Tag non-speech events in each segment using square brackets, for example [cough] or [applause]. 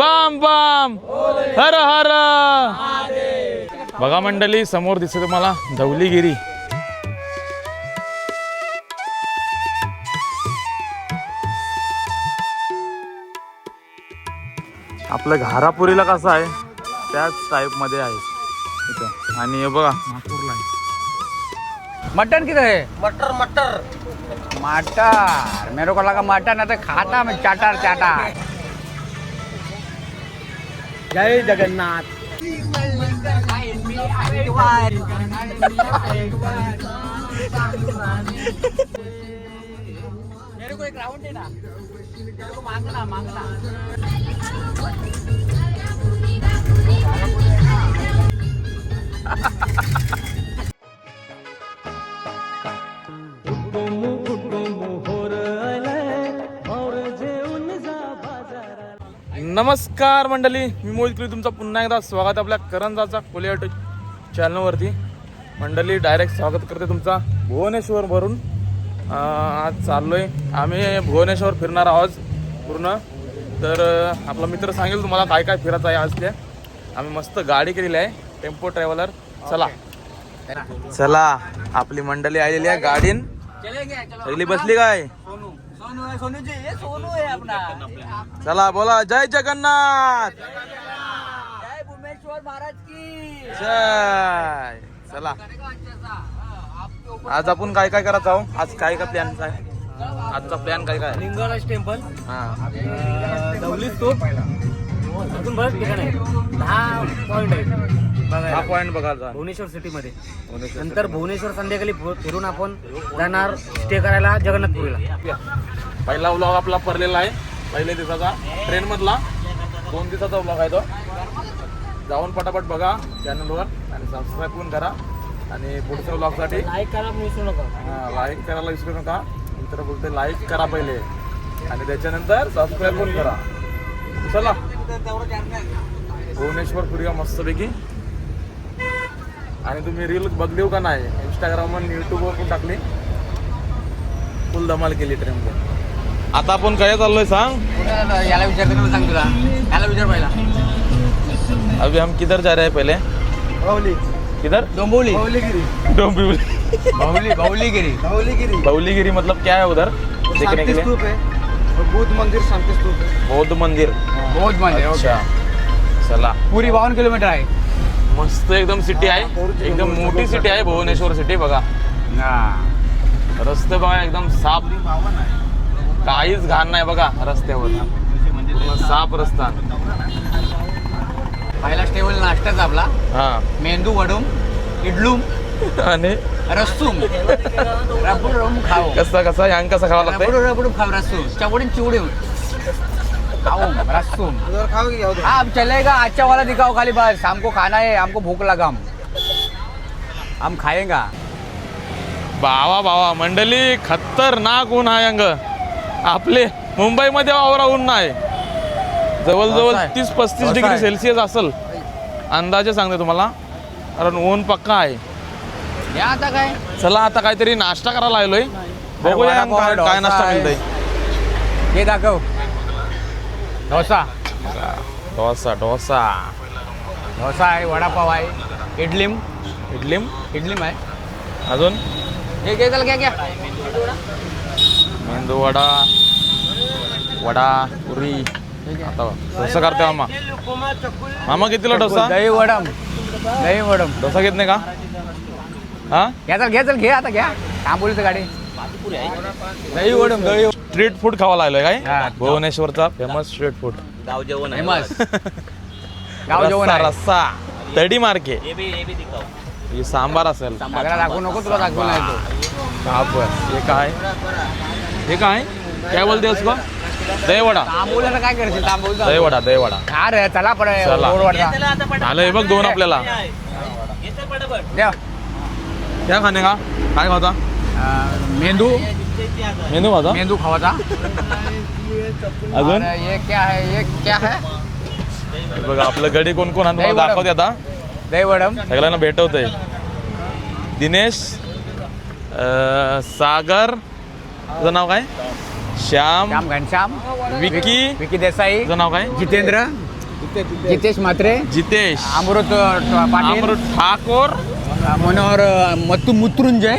Balm balm. हर हर. बघा मंडळी समोर दिसते तुम्हाला धवलीगिरी. आपलं घारापुरीला कसं आहे त्याच टाईपमध्ये आहे. इथं. आणि हे बघा. नागपूरला आहे. मटन किधर है मटर मटर. मटर. मेरे को लगा मटन है तो खाता मैं चाटर चाटर. जय जगन्नाथ. मेरे को एक राउंड देना मेरे को मांगना मांगना नमस्कार मंडळी मी मोहित कुली तुमचं पुन्हा एकदा स्वागत आहे आपल्या करंजाचा कोलिया चॅनलवरती मंडळी डायरेक्ट स्वागत करते तुमचा भुवनेश्वरवरून. आज चाललोय. आम्ही भुवनेश्वर फिरणार आहोत पूर्ण. तर आपला मित्र सांगेल तुम्हाला काय काय फिरायचं आहे आज ते. आम्ही मस्त गाडी केलेली आहे. टेम्पो ट्रॅव्हलर चला. चला. आपली मंडळी आलेली आहे गाडीन. सगळी बसली काय? चला बोला जय जगन्नाथ! जय भुवनेश्वर महाराज की. जय! चला. आज आपण काय काय करायचं आहो? आज काय काय प्लॅन आहे? आजचा प्लॅन काय काय? लिंगराज टेम्पल. हा. दौली स्तूप अजून बरेच ठिकाण आहे. दहा पॉईंट आहे हा पॉइंट बघायचा भुवनेश्वर सिटी मध्ये भुवनेश्वर नंतर भुवनेश्वर संध्याकाळी फिरून आपण जाणार स्टे करायला जगन्नाथपुरीला. पहिला व्लॉग आपला पडलेला आहे. पहिल्या दिवसाचा ट्रेन मधला. दोन दिवसाचा व्लॉग आहे तो. जाऊन पटापट बघा चॅनलवर आणि सबस्क्राईब पण करा. आणि पुढच्या व्लॉगसाठी लाईक करा विसरू नका. लाईक करायला विसरू नका. मित्र बोलते लाईक करा पहिले. आणि त्याच्यानंतर सबस्क्राईब पण करा. चला. भुवनेश्वर फिरूया मस्तपैकी. आणि तुम्ही रील बघलीव का नाही? इंस्टाग्रामवर युट्यूबवर पण टाकली. फुल धमाल केली ट्रेनमध्ये आता आपण काय चाललोय सांग? याला विचारते ना सांग तुला. याला विचार पहिला. अभी हम किधर जा रहे हैं पहले? किधर? डोंबिवली. डोंबिवली. बाहुली बाहुलीगिरी. बाहुलीगिरी. बाहुलीगिरी मतलब क्या है उधर? देखने के लिए। स्तूप है. और बुद्ध मंदिर शांति स्तूप है. बौद्ध मंदिर। बहुत मंदिर अच्छा। चला। पुरी बावन्न किलोमीटर आहे. मस्त एकदम सिटी आहे. एकदम मोठी सिटी आहे भुवनेश्वर सिटी बघा. रस्ते बघा एकदम साफ काहीच घाण नाही बघा रस्त्यावर. साफ रस्ता. पहिला स्टेबल नाश्ताचा आपला. हा. मेंदू वडूम इडलूम आणि? रस्सूम. रबुड रबुड खाओ कसा कसा? यांग कसा खावा रबुड लागतंय? रबुड खाओ रस्सूम. चवड़ी चिवड़ी हाँ अब चलेगा अच्छा वाला दिखाओ खाली बस. हमको खाना है हमको भूख लगा हम. हम खाएगा. बावा बावा मंडळी खतरनाक ऊन आहे अंग. आपले मुंबईमध्ये वावरा ऊन नाही. जवळजवळ आहे. तीस पस्तीस डिग्री आहे. सेल्सिअस असेल. अंदाजे सांगते तुम्हाला. कारण ऊन पक्का आहे. या आता काय? चला आता काहीतरी नाश्ता करायला आलोय. बघूया काय- नाश्ता आहे. मिळतंय. हे दाखव. डोसा. डोसा डोसा. डोसा आहे वडापाव आहे इडलीम. इडली इडलीम आहे. अजून? हे घ्या. मेंदू वडा. वडा पुरी आता डोसा करते मामा. मामा कितीला डोसा? दही वडम. दही वडम. डोसा घेत नाही का? हा? घ्या चल घे चल घे आता घ्या. तांबोलीचं गाडी. दही वडम दही स्ट्रीट फूड खावा लागलोय हा. काय भुवनेश्वरचा फेमस स्ट्रीट फूड फेमस गाव जेवण [laughs] रस्सा आहे. रस्सा तडी मार्के. हे सांबार असेल. नको तुला दाखवू नाही तो. हा बस. हे काय? हे काय? काय बोलते उसको दहीवडा. काय करशील? दहीवडा दहीवडा. खा रे? चला पडे चला. आलं हे बघ दोन आपल्याला. द्या. क्या खाणे का? काय खाता अं, मेंदू. मेनू खाता मेंदू खावाचा. अजून? और ये क्या है? ये क्या है? हे बघा आपलं गडी कोण कोण आहे तुम्हाला दहीवडा. दाखवते आता. दही वडम सगळ्यांना भेटवतंय. दिनेश अं, सागर तुझं नाव काय? श्याम. श्याम घनश्याम विकी. विकी देसाई. तुझं नाव काय? जितेंद्र. जितेश म्हात्रे. जितेश. अमृत पाटील. अमृत ठाकोर. मनोहर मत्तू मुत्रुंजय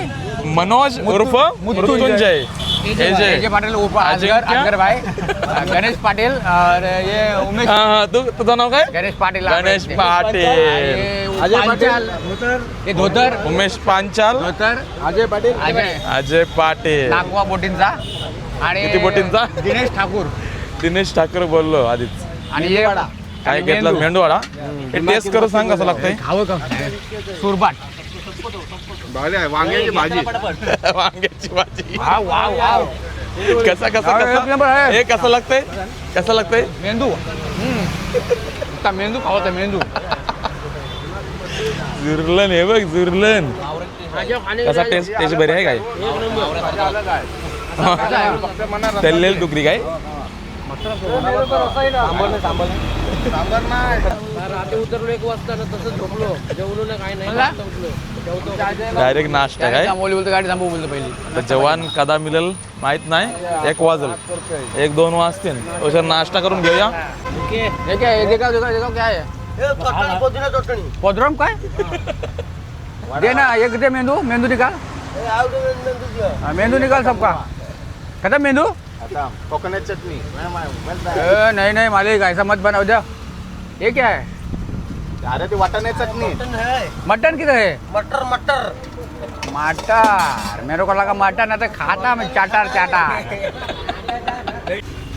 मनोज उर्फ मृत्युंजय पाटील भाई गणेश पाटील और ये उमेश हा हा तू तुझं नाव काय? गणेश पाटील गणेश आपले. पाटील. आणि अजय पांचाल. पाटील हे धोतर। उमेश पांचाल। धोतर। अजय पाटील। अजय। अजय पाटील। नागवा बोटींचा। आणि किती बोटींचा? दिनेश ठाकूर। दिनेश ठाकर बोललो आधीच. आणि हे काय घेतलं? मेंदू. मेंदूवाडा हे टेस्ट करून सांग कसं लागतंय? खावं का? सुरबाट. वांग्याची भाजी. [laughs] वांग्याची भाजी. Wow wow wow. कसा कसा एक नंबर कसा आहे. हे कसं लागतंय? कसं लागतंय? मेंदू. नुसता मेंदू खावाचा मेंदू. जुर्लन हे बघ जुर्लन कसा टेस्ट टेस्ट बरी आहे काय? तल्लेल [laughs] डुकरी काय? डायरेक्ट नाश्ता काय? थांबवली बोलतो गाडी थांबव बोलतो पहिली. तर जवान कदा मिळेल माहीत नाही. एक वाजल. एक दोन वाजतील. अशा नाश्ता करून घेऊया. हे काय हे देखा काय आहे? पोद्रम काय? दे ना एक दे मेंदू. मेंदू निकाल. मेंदू निकाल सबका. खत्म मेंदू? कोकोनट चटणी. ए, नहीं नहीं मालिक ऐसा मत बनाओ दे ये क्या है? अरे ती वाटाणे चटणी. मटन किधर है? मटर मटर. मटर. मेरे को लगा मटन है तो खाता मैं चाटर चाटर.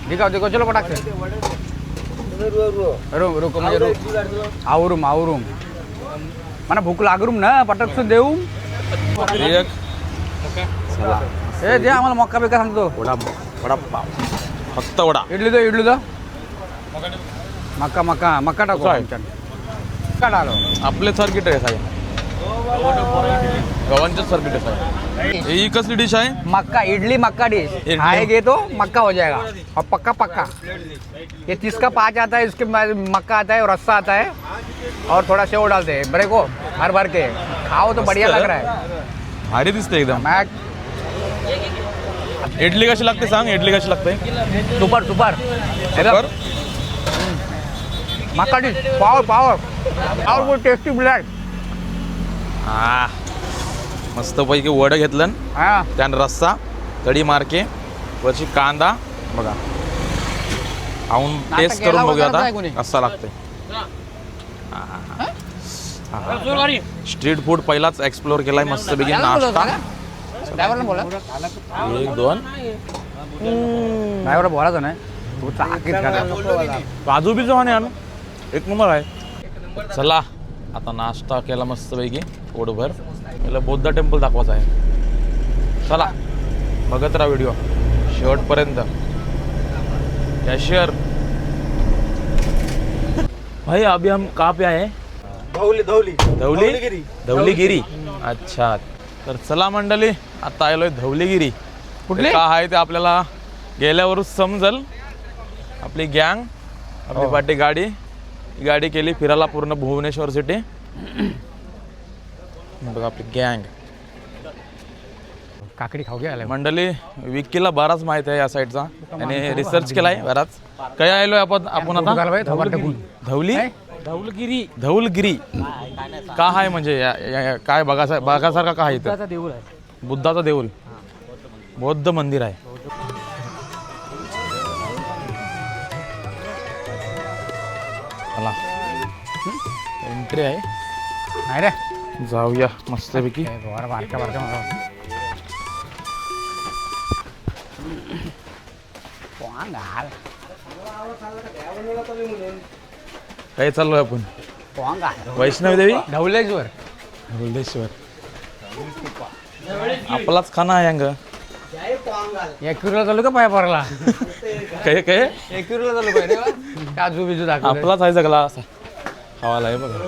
दिखाओ दिखाओ चलो पटाख से. रुक रुको मुझे रुक. आवरूम आवरूम मला भूक लागरूम ना पटक से देऊ. एक. चला ए दे आम्हाला मक्का बिक्का सांगतो फक्त वडा इडली दो इडली दो मक्का मक्का मक्का टाको कसं आहे? आमच्याकडे. मक्का आपले सर्किट आहे साहेब गव्हांचे सर्किट आहे साहेब ही कसली डिश आहे मक्का इडली मक्का डिश इडली। खाएँगे तो मक्का हो जाएगा और पक्का पक्का ये तिसका पाँच आता है इसके बाद मक्का आता है और रस्सा आता है और थोड़ा सेव डालते हैं ब्रेक को भर भर के खाओ तो बढ़िया मस्त लग है। रहा है भारी दिसते एकदम मैं इडली कशी लागते सांग इडली कशी लागते सुपर सुपर पर मक्का dish power power powerful tasty blood हा मस्तपैकी वडं घेतलं हाँ त्यानं रस्सा कढी मार्के वरची कांदा बघा खाऊन नाश्ता टेस्ट करून बघूया आता? कसा लागते स्ट्रीट फूड पहिलाच एक्सप्लोर केलाय मस्तपैकी नाश्ता ड्रायव्हरला बोला. एक दोन ड्रायव्हर बोलायचं नाही. तू चाकीत घाला. काजू बी जवाने आणू एक नंबर आहे. चला आता नाश्ता केला मस्तपैकी पोटभर. त्याला बौद्ध टेम्पल दाखवायचं आहे. चला बघत राहा व्हिडिओ शेवटपर्यंत कॅशियर भाई अभी हम कहाँ पे आए? हैं? धवली धवली. धवलीगिरी अच्छा. तर चला मंडळी आता आलोय धवलीगिरी. कुठली? का आहे ते आपल्याला गेल्यावरच समजल. आपली गँग आपली पाठी गाडी. ही गाडी केली फिरायला पूर्ण भुवनेश्वर सिटी. बघा आपली गँग. काकडी खाऊ घ्या मंडळी विकीला बराच माहीत आहे या साईडचा. आणि रिसर्च केलाय बराच. काय आलोय आपण आपण आता? धवली? धौलगिरी धौलगिरी का आहे म्हणजे या- या- या- काय बघा बघासारखा का आहे इथं? देऊळ आहे. बुद्धाचा देऊळ बौद्ध मंदिर आहे. चला. एंट्री आहे. नाही रे. जाऊया मस्तपैकी. बारका बारका मला कोण घाल? काय चाललोय आपण? कोण घाल? वैष्णवी देवी? ढवलेश्वर. मुर्डेश्वर आपलाच खाना आहे अंग. एक किलोला चालू का पाया पडला काय काय? एक किलोला चालू पाहिजे काजू बिजू दाखव आपलाच आहे सगळा असा. खावाला आहे बघा.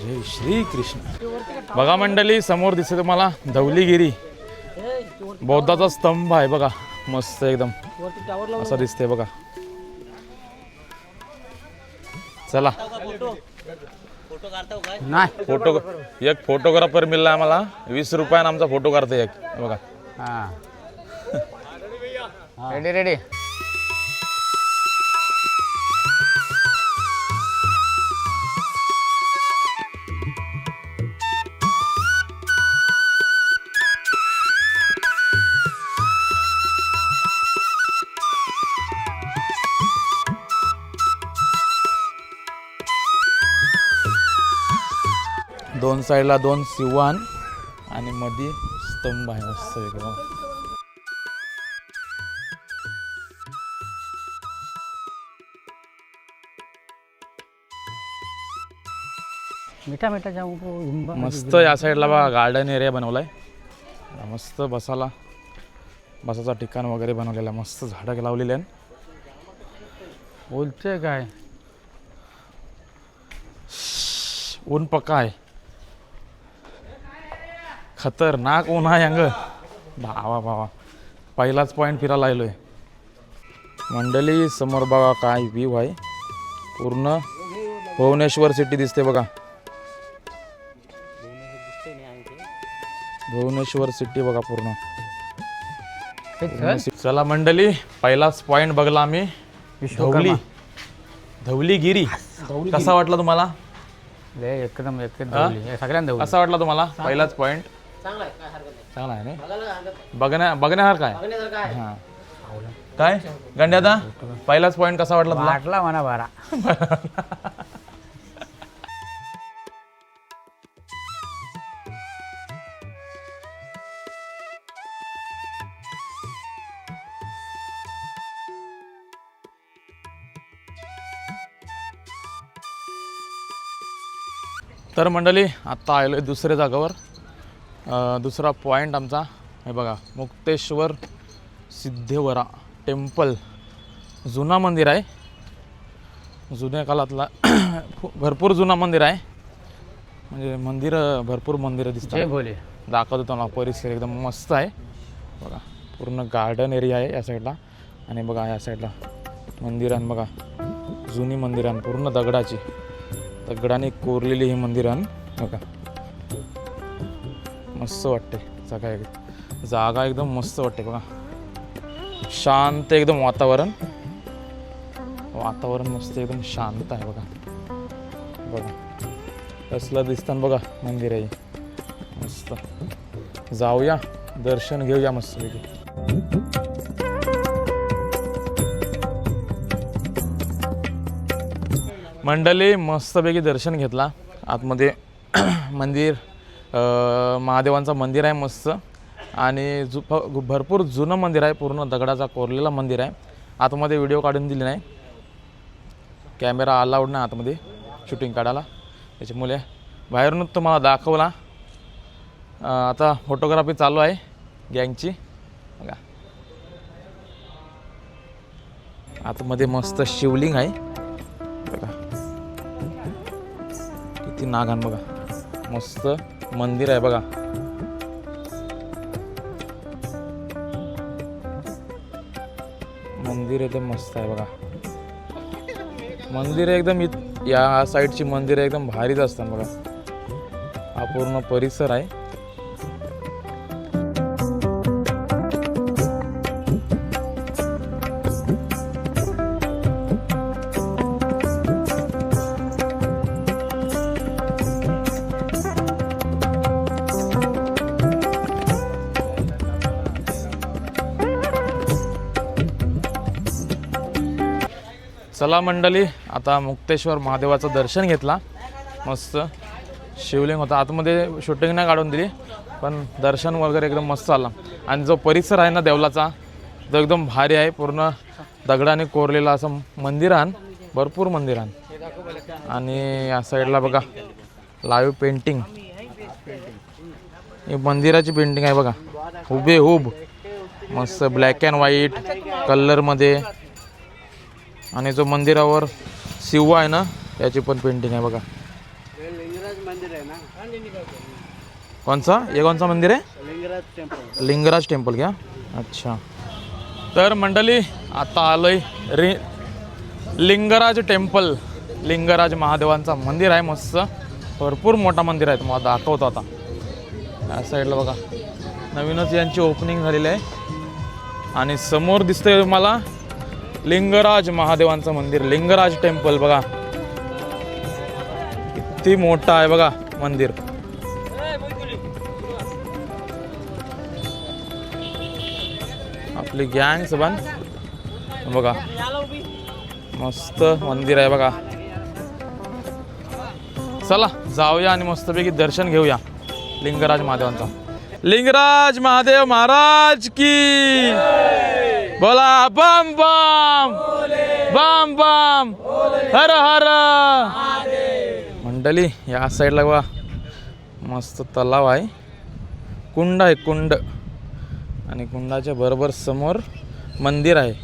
जय श्री कृष्ण बघा मंडळी समोर दिसते तुम्हाला धवलीगिरी. बौद्धाचा स्तंभ आहे बघा. मस्त एकदम. असं दिसते बघा. चला. नाही. फोटो एक फोटोग्राफर मिळला आम्हाला. वीस रुपयानं आमचा फोटो काढते एक. हे बघा. हा. [laughs] रेडी रेडी साईडला दोन सिवान आणि मध्ये स्तंभ आहे मस्त एकदम. मिठा मिठा जाऊ मस्त या साईडला बघा गार्डन एरिया बनवलाय. मस्त बसाला. बसाचा ठिकाण वगैरे बनवलेलं आहे मस्त झाडं लावलेली आहेत. बोलते काय? ऊन पक्का आहे. खतरनाक ऊन आहे अंग. भावा भावा. पहिलाच पॉईंट फिरायला आलोय. मंडळी समोर बघा काय व्ह्यू आहे. पूर्ण भुवनेश्वर सिटी दिसते बघा. भुवनेश्वर सिटी बघा पूर्ण. चला मंडळी पहिलाच पॉईंट बघला आम्ही. धवली. धवलीगिरी. कसा वाटला तुम्हाला? एकदम एकदम हा? धवली. हे सगळ्यांना धवली. चांगला आहे बघण्या बघण्यासारखा आहे? हा. काय? गंड्यादा पहिलाच पॉइंट कसा वाटला तुला? वाटला म्हणा बारा. तर मंडळी आत्ता आलो आहे दुसऱ्या जागावर. दुसरा पॉईंट आमचा हे बघा मुक्तेश्वर सिद्धेवरा टेम्पल. जुना मंदिर आहे. जुन्या काळातला [clears throat] भरपूर जुना मंदिर आहे. म्हणजे मंदिर भरपूर मंदिरं दिसतात. भोले. दाखवतो तुम्हाला परिसर एकदम मस्त आहे. बघा पूर्ण गार्डन एरिया आहे या साईडला आणि बघा या साईडला मंदिरान बघा जुनी मंदिरान पूर्ण दगडाची. दगडाने कोरलेली ही मंदिरान बघा. मस्त वाटते. सकाळी जागा एकदम मस्त वाटते बघा. शांत एकदम वातावरण. वातावरण मस्त एकदम शांत आहे बघा. बघा. कसलं दिसतं बघा मंदिर आहे. मस्त. जाऊया. दर्शन घेऊया मस्त मंडळी मस्तपैकी दर्शन घेतला. आतमध्ये [clears throat] मंदिर. महादेवांचं मंदिर आहे मस्त. आणि जु भरपूर जुनं मंदिर आहे पूर्ण दगडाचा कोरलेला मंदिर आहे. आतमध्ये व्हिडिओ काढून दिले नाही. कॅमेरा अलाउड नाही आतमध्ये शूटिंग काढायला. त्याच्यामुळे बाहेरूनच तुम्हाला दाखवला. आता फोटोग्राफी चालू आहे गँगची बघा. आतमध्ये मस्त शिवलिंग आहे. बघा. किती नागान बघा मस्त. मंदिर आहे बघा. मंदिर एकदम मस्त आहे बघा. मंदिर एकदम या साईडची मंदिर एकदम भारीच असतात बघा. हा पूर्ण परिसर आहे. चला मंडळी आता मुक्तेश्वर महादेवाचं दर्शन घेतला. मस्त. शिवलिंग होता. आतमध्ये शूटिंग नाही काढून दिली पण दर्शन वगैरे एकदम मस्त आला आणि जो परिसर आहे ना देवलाचा तो एकदम भारी आहे. पूर्ण दगडाने कोरलेला असं मंदिरान भरपूर मंदिरान आणि या साईडला बघा लाईव्ह पेंटिंग ही मंदिराची पेंटिंग आहे बघा. हुबे हुब मस्त ब्लॅक अँड व्हाईट कलरमध्ये आणि जो मंदिरावर शिवा आहे ना याची पण पेंटिंग आहे बघा. कोणचा? हे कोणचा मंदिर आहे? लिंगराज टेम्पल. घ्या अच्छा. तर मंडळी आता आलोय रि लिंगराज टेम्पल. लिंगराज महादेवांचा मंदिर आहे मस्त. भरपूर मोठा मंदिर आहे तुम्हाला दाखवतो आता. या साईडला बघा. नवीनच यांची ओपनिंग झालेली आहे. आणि समोर दिसतंय मला लिंगराज महादेवांचं मंदिर लिंगराज टेम्पल बघा. किती मोठं आहे बघा मंदिर. आपली गँग सबन बघा. मस्त मंदिर आहे बघा. चला जाऊया आणि मस्तपैकी दर्शन घेऊया. लिंगराज महादेवांचा. लिंगराज महादेव महाराज की. बोला बम बम. बम बम. हर हर. मंडळी या साईडला वा मस्त तलाव आहे. कुंड आहे कुंड. आणि कुंडाच्या बरोबर समोर मंदिर आहे.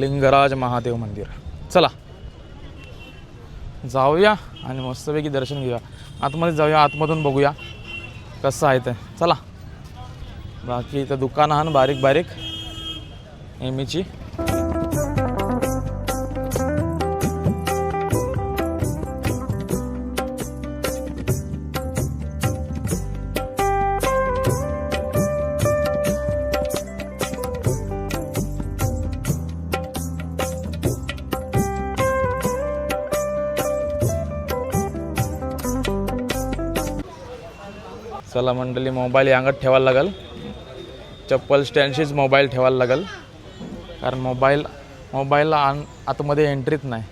लिंगराज महादेव मंदिर. चला. जाऊया आणि मस्तपैकी दर्शन घेऊया. आतमध्ये जाऊया आतमधून बघूया कसं आहे ते. चला. बाकी इथं दुकानं आहात बारीक बारीक नेहमीची चला मंडळी मोबाईल अंगात ठेवायला लागेल. चप्पल स्टँडशीच मोबाईल ठेवायला लागेल. कारण मोबाईल मोबाईलला आन आतमध्ये एंट्रीच नाही.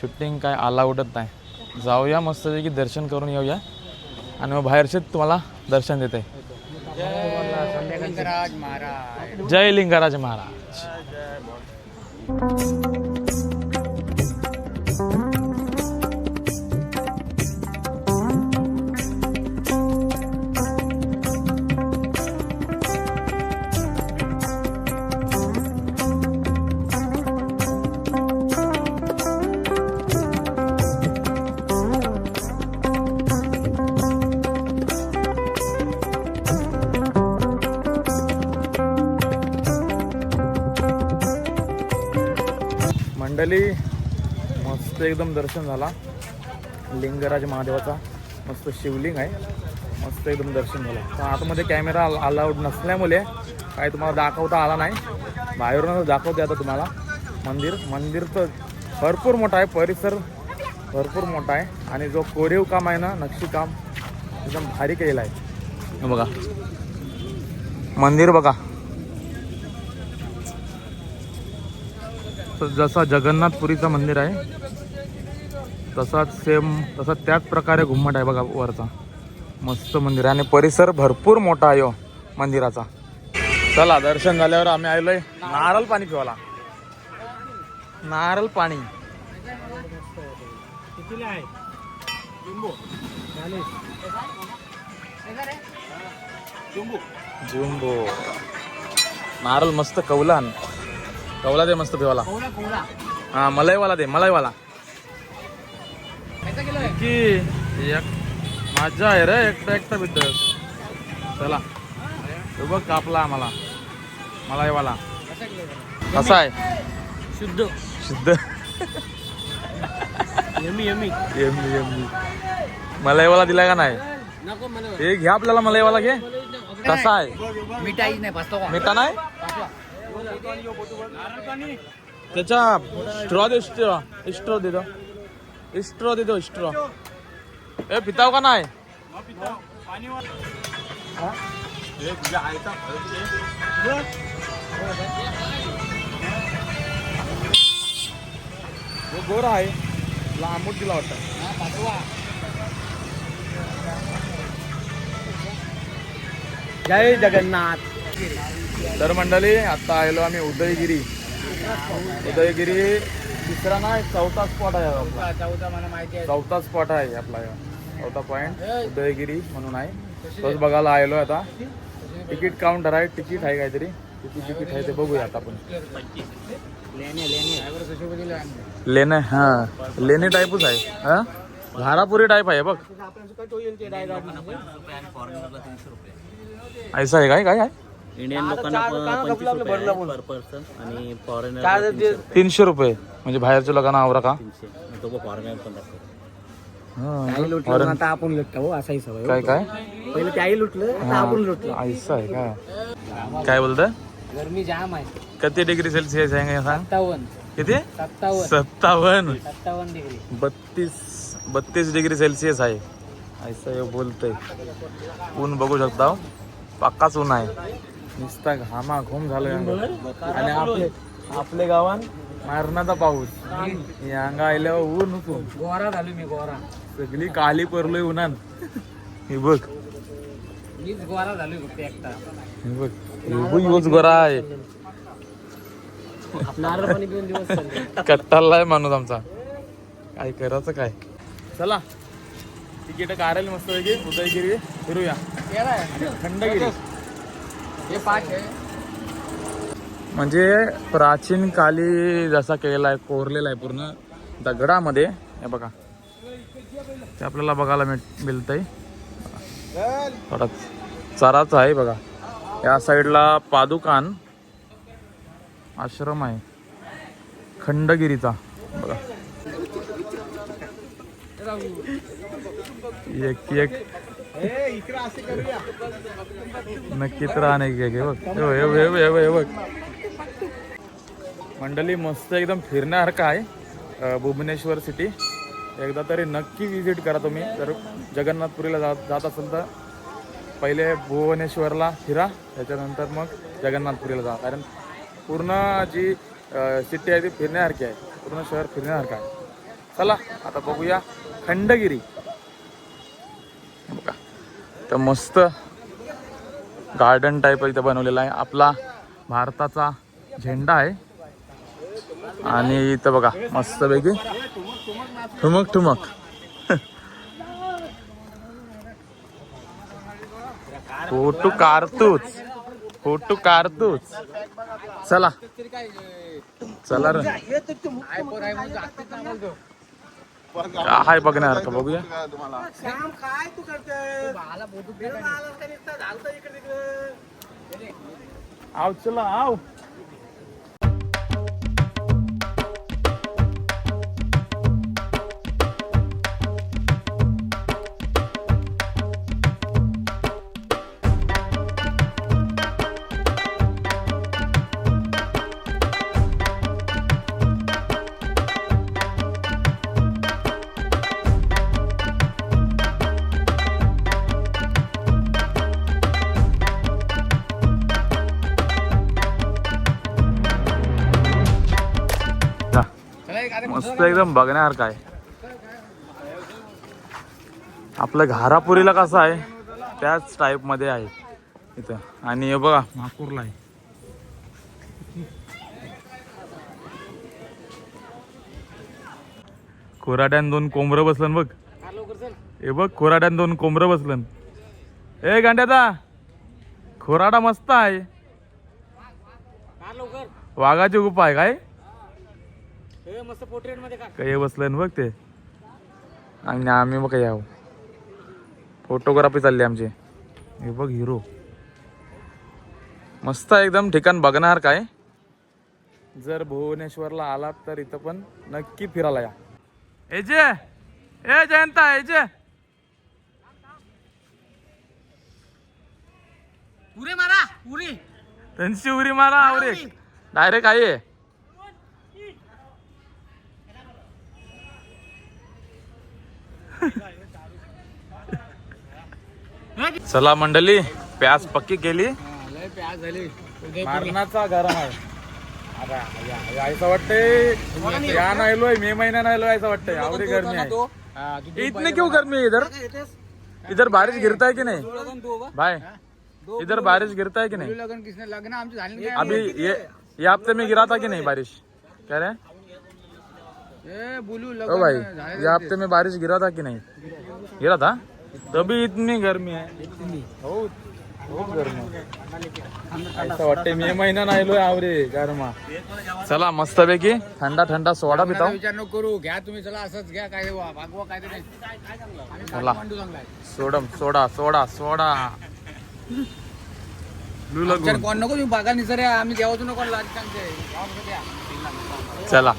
शूटिंग काय अलाउडच नाही. जाऊया मस्तपैकी दर्शन करून येऊया. आणि मग बाहेरचेच तुम्हाला दर्शन देते. जय लिंगराज महाराज. मंडळी मस्त एकदम दर्शन झाला. लिंगराज महादेवाचा मस्त शिवलिंग आहे. मस्त एकदम दर्शन झालं. तर आतमध्ये कॅमेरा अलाउड नसल्यामुळे काही तुम्हाला दाखवता आला नाही. बाहेरूनच दाखवते आता तुम्हाला. मंदिर मंदिर तर भरपूर मोठा आहे. परिसर भरपूर मोठा आहे. आणि जो कोरीव काम आहे ना नक्षीकाम एकदम भारी केलेला आहे. बघा. मंदिर बघा. जसा जगन्नाथपुरीचं मंदिर आहे तसाच सेम तसा त्याच प्रकारे घुम्मट आहे बघा वरचा. मस्त मंदिर आहे आणि परिसर भरपूर मोठा आहे हो मंदिराचा. चला दर्शन झाल्यावर आम्ही आलोय नारळ पाणी पिवाला नारळ पाणी. जुंबो नारळ मस्त कौलान. कौला दे मस्त पिवाला हा मलाईवाला दे मलाईवाला. की एक मजा आहे रे एकटा एकटा बिद्दल चला. हे बघ कापला आम्हाला. मलाईवाला. कसा आहे? शुद्ध. शुद्ध. Yummy yummy. एमली एमली मलाईवाला दिला का नाही? नको मला हे घ्या आपल्याला मलाईवाला घे. कसा आहे? मिठाई नाही पाचतो मिठा नाही? त्याच्या स्ट्रॉ दे स्ट्रॉ स्ट्रॉ दे दो स्ट्रॉ दे दो स्ट्रॉ ए पिताव का नाही? गोर आहे. लांबूट दिला वाटतं. जय जगन्नाथ. तर मंडळी आता आलो आम्ही उदयगिरी. उदयगिरी तिसरा नाही चौथा स्पॉट आहे आपला. चौथा मला माहिती आहे. चौथा स्पॉट आहे आपला. चौथा पॉइंट उदयगिरी म्हणून आहे. तोच बघायला आलो आता. तिकीट काउंटर आहे तिकीट आहे काहीतरी. किती तिकीट आहे ते बघूया आता आपण. लेणे लेणे. लेणे हा. लेणे टाईपच आहे हा. घारापुरी टाईप आहे बघ. ऐसा आहे काय काय आहे? इंडियन लोकांना पंचवीस रुपये आहे पर पर्सन आणि फॉरेनर तीनशे रुपये. म्हणजे बाहेरच्या लोकांना आवरा का? तीनशे. तो फॉरेनर पण लागतो हा, foreign- आता आपण लुटतो हो असाही सवय काय काय? पहिले त्याही लुटलं आता आपण लुटलो. ऐसा आहे काय काय बोलतंय? गरमी जाम आहे. किती डिग्री सेल्सिअस आहे का सांग? सत्तावन्न. किती? सत्तावन्न. सत्तावन्न. सत्तावन्न डिग्री. बत्तीस बत्तीस डिग्री सेल्सिअस आहे. असं हे बोलतंय. ऊन बघू शकता हो. पक्काच ऊन आहे. नुसता घामा घुम झालोय. आणि आपले आपल्या गावात मारणाचा पाऊस. अंगा आल्यावर ऊन ऊन गोरा झालो मी गोरा. सगळी काली परलोय उन्हान हे बघ. मीच गोरा झालोय फक्त एकटा. हे बघ. हे यूज गोरा आहे. कट्टालाय माणूस आमचा. काय करायचं काय? चला. तिकीट काढेल मस्त पैकी उदयगिरी फिरूया. खंडगिरी. हे पाच आहे. म्हणजे प्राचीन काली जसा केलेला आहे कोरलेला आहे पूर्ण दगडामध्ये. हे बघा. ते आपल्याला बघायला मिळ मिळतंय. थोडा चराचं आहे बघा. या साईडला पादुकान आश्रम आहे. खंडगिरीचा. बघा. एक एक. नक्की तर अनेक बघ हे बघ, मंडळी मस्त एकदम फिरण्यासारखं आहे भुवनेश्वर सिटी एकदा तरी नक्की विजिट करा तुम्ही. जर जगन्नाथपुरीला जात जात असेल तर पहिले भुवनेश्वरला फिरा त्याच्यानंतर मग जगन्नाथपुरीला जा. कारण पूर्ण जी सिटी आहे ती फिरण्यासारखी आहे. पूर्ण शहर फिरण्यासारखं आहे. चला आता बघूया खंडगिरी. तर मस्त गार्डन टाईप इथं बनवलेला आहे. आपला भारताचा झेंडा आहे. आणि इथं बघा मस्तपैकी ठुमक ठुमक. [laughs] फोटू कारतूच फोटू कारतूच चला. चला रे. आहे बघण्यासारखं बघूया. आव चला आव. मस्त एकदम बघण्यासारखं आहे आपलं घारापुरीला कसं आहे त्याच टाईपमध्ये आहे इथं. आणि हे बघा नागपूरला आहे. कोराड्यान दोन कोंबरं बसलन बघ. हे बघ कोराड्यान दोन कोंबरं बसलन. ए गांड्याचा खोराडा मस्त आहे. वाघाची गुफा आहे काय? मस्त पोर्ट्रेटमध्ये का काही बसलं बघ ते. आणि आम्ही बघ याव फोटोग्राफी चालली आमची. हे बघ हिरो मस्त एकदम ठिकाण बघणार काय? जर भुवनेश्वरला आलात तर इथं पण नक्की फिरायला या. एजे ए जयंता एजे पुरे मारा पुरे त्यांची उरी मारा आवरे डायरेक्ट आहे. चला मंडळी प्याज पक्की केली. लय प्याज झाली. मारणाचा गरम आहे. अरे, या- या- असं वाटतंय या नाहीलोय मे महिना नाहीलोय असं वाटतंय. आवडी गरमी आहे. इतने क्यों गर्मी है इधर? इधर बारिश गिरता है कि नहीं? भाई इधर बारिश गिरता है कि नहीं? लग्न किसने लग्न आमचे झाले नाही. अभी ये ये हफ्ते में गिरा था कि नहीं बारिश? कह रहे हैं ए बोलू ओ लग्न भाई ये हफ्ते में बारिश गिरा था कि नहीं? गिरा था तभी इतनी गर्मी है। बहुत बहुत गर्मी है. असं वाटते मे महिना नाही लो आवरे गरमा। चला मस्त पैकी थंडा थंडा सोडा पिता विचार नको करू. घ्या तुम्ही चला असंच घ्या काय वा भागवा काय ते नाही आम्ही चला. आहे. सोडम सोडा सोडा सोडा. कोण नको तुम्ही बागा निसर आम्ही देवाचं नको लाज सांगते. गावामध्ये द्या. चला.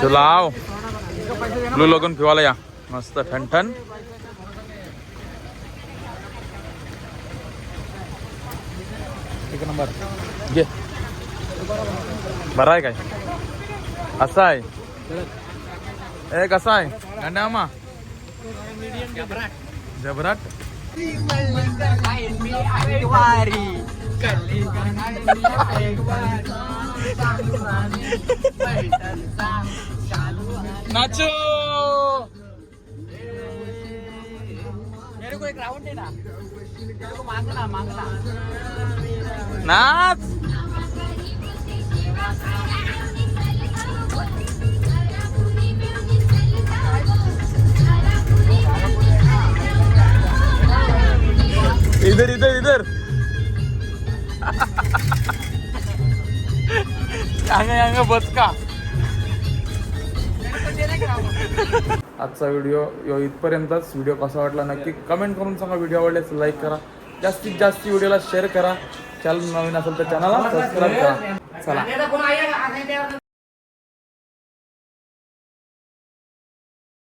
चला आव लू लगून फिवायला या. मस्त ठणठण. एक नंबर. घे. बरं आहे काय? असं आहे. ए कसा आहे? गांड्या मामा? जबराट? नाचो! मेरे को एक राउंड देना। नाच. इधर इधर इधर. बचका आजचा व्हिडिओ यो इथपर्यंतच. व्हिडिओ कसा वाटला नक्की कमेंट करून सांगा. व्हिडिओ आवडल्यास लाईक करा. जास्तीत जास्त व्हिडिओला शेअर करा. चॅनल नवीन असेल तर चॅनलला सबस्क्राईब करा. चला.